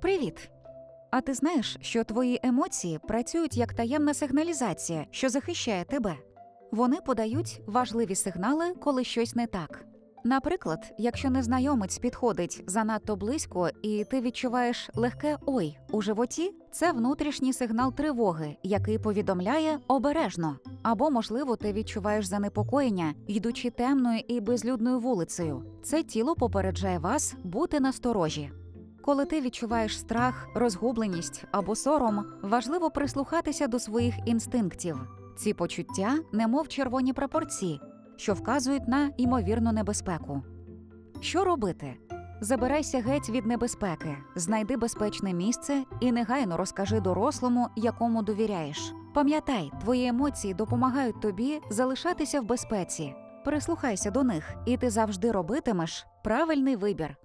Привіт! А ти знаєш, що твої емоції працюють як таємна сигналізація, що захищає тебе? Вони подають важливі сигнали, коли щось не так. Наприклад, якщо незнайомець підходить занадто близько і ти відчуваєш легке ой у животі, це внутрішній сигнал тривоги, який повідомляє обережно. Або, можливо, ти відчуваєш занепокоєння, йдучи темною і безлюдною вулицею. Це тіло попереджає вас бути насторожі. Коли ти відчуваєш страх, розгубленість або сором, важливо прислухатися до своїх інстинктів. Ці почуття немов червоні прапорці, що вказують на ймовірну небезпеку. Що робити? Забирайся геть від небезпеки, знайди безпечне місце і негайно розкажи дорослому, якому довіряєш. Пам'ятай, твої емоції допомагають тобі залишатися в безпеці. Прислухайся до них, і ти завжди робитимеш правильний вибір.